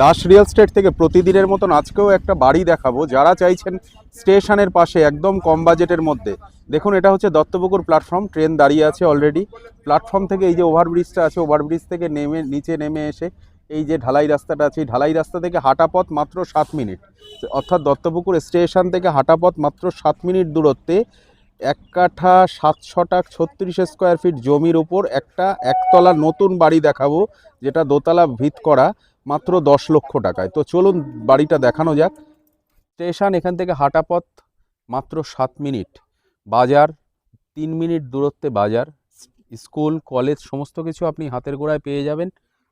Das real estate থেকে প্রতিদিনের মতন আজকেও একটা বাড়ি দেখাবো। যারা চাইছেন স্টেশনের পাশে একদম কম বাজেটের মধ্যে, দেখুন এটা হচ্ছে দত্তপুকুর প্ল্যাটফর্ম, ট্রেন দাঁড়িয়ে আছে অলরেডি প্ল্যাটফর্ম থেকে এই যে ওভারব্রিজটা আছে, ওভারব্রিজ থেকে নেমে, নিচে নেমে এসে এই যে ঢালাই রাস্তাটা আছে, এই ঢালাই রাস্তা থেকে হাঁটা পথ মাত্র সাত মিনিট। অর্থাৎ দত্তপুকুর স্টেশন থেকে হাঁটা পথ মাত্র সাত মিনিট দূরত্বে, এক কাঠা সাত ছটাক ছত্রিশ স্কোয়ার ফিট জমির উপর একটা একতলা নতুন বাড়ি দেখাবো, যেটা দোতলা ভিত করা। মাত্র দশ লক্ষ টাকায়। তো চলুন বাড়িটা দেখানো যাক। স্টেশন এখান থেকে হাঁটা পথ মাত্র সাত মিনিট। বাজার, তিন মিনিট দূরত্বে বাজার। স্কুল, কলেজ সমস্ত কিছু আপনি হাতের গোড়ায় পেয়ে যাবেন।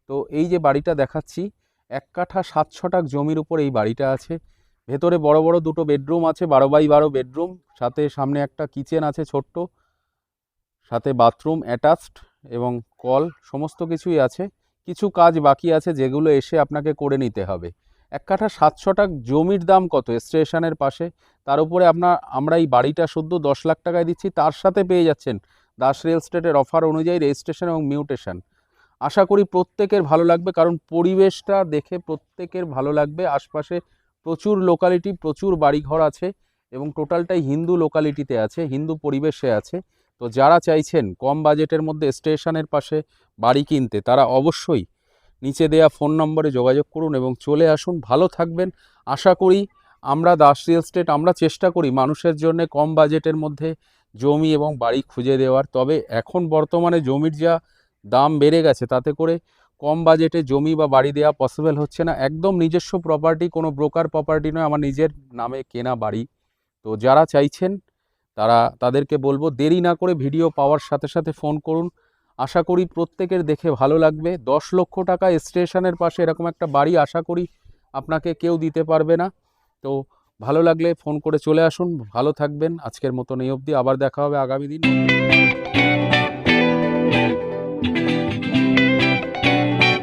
তো এই যে বাড়িটা দেখাচ্ছি, এক কাঠা সাত ছটাক জমির উপর এই বাড়িটা আছে। ভেতরে বড় বড় দুটো বেডরুম আছে, বারো বাই বারো বেডরুম। সাথে সামনে একটা কিচেন আছে ছোট্ট। সাথে বাথরুম অ্যাটাচড এবং কল, সমস্ত কিছুই আছে। কিছু কাজ বাকি আছে যেগুলো এসে আপনাকে করে নিতে হবে। এক কাঠা সাতশো টাক জমির দাম কত? স্টেশনের পাশে। তার উপরে আপনার, আমরা এই বাড়িটা শুদ্ধ দশ লাখ টাকায় দিচ্ছি, তার সাথে পেয়ে যাচ্ছেন দাস রিয়েল স্টেটের অফার অনুযায়ী রেজিস্ট্রেশন এবং মিউটেশন। আশা করি প্রত্যেকের ভালো লাগবে, কারণ পরিবেশটা দেখে প্রত্যেকের ভালো লাগবে। আশপাশে প্রচুর লোকালিটি প্রচুর বাড়িঘর আছে এবং টোটালটাই হিন্দু লোকালিটিতে আছে, হিন্দু পরিবেশে আছে। তো যারা চাইছেন কম বাজেটের মধ্যে স্টেশনের পাশে বাড়ি কিনতে, তারা অবশ্যই নিচে দেয়া ফোন নম্বরে যোগাযোগ করুন এবং চলে আসুন। ভালো থাকবেন। আশা করি আমরা দাস রিয়েল স্টেট, আমরা চেষ্টা করি মানুষের জন্য কম বাজেটের মধ্যে জমি এবং বাড়ি খুঁজে দেওয়ার। তবে এখন বর্তমানে জমির যা দাম বেড়ে গেছে, তাতে করে কম বাজেটে জমি বা বাড়ি দেওয়া পসিবল হচ্ছে না। একদম নিজস্ব প্রপার্টি কোনো ব্রোকার প্রপার্টি নয়, আমার নিজের নামে কেনা বাড়ি। তো যারা চাইছেন তারা তাদেরকে বলব দেরি না করে ভিডিও পাওয়ার সাথে সাথে ফোন করুন। আশা করি প্রত্যেকের দেখে ভালো লাগবে। দশ লক্ষ টাকা স্টেশনের পাশে এরকম একটা বাড়ি আশা করি আপনাকে কেউ দিতে পারবে না। তো ভালো লাগলে ফোন করে চলে আসুন। ভালো থাকবেন। আজকের মতন এই অবধি। আবার দেখা হবে আগামী দিন।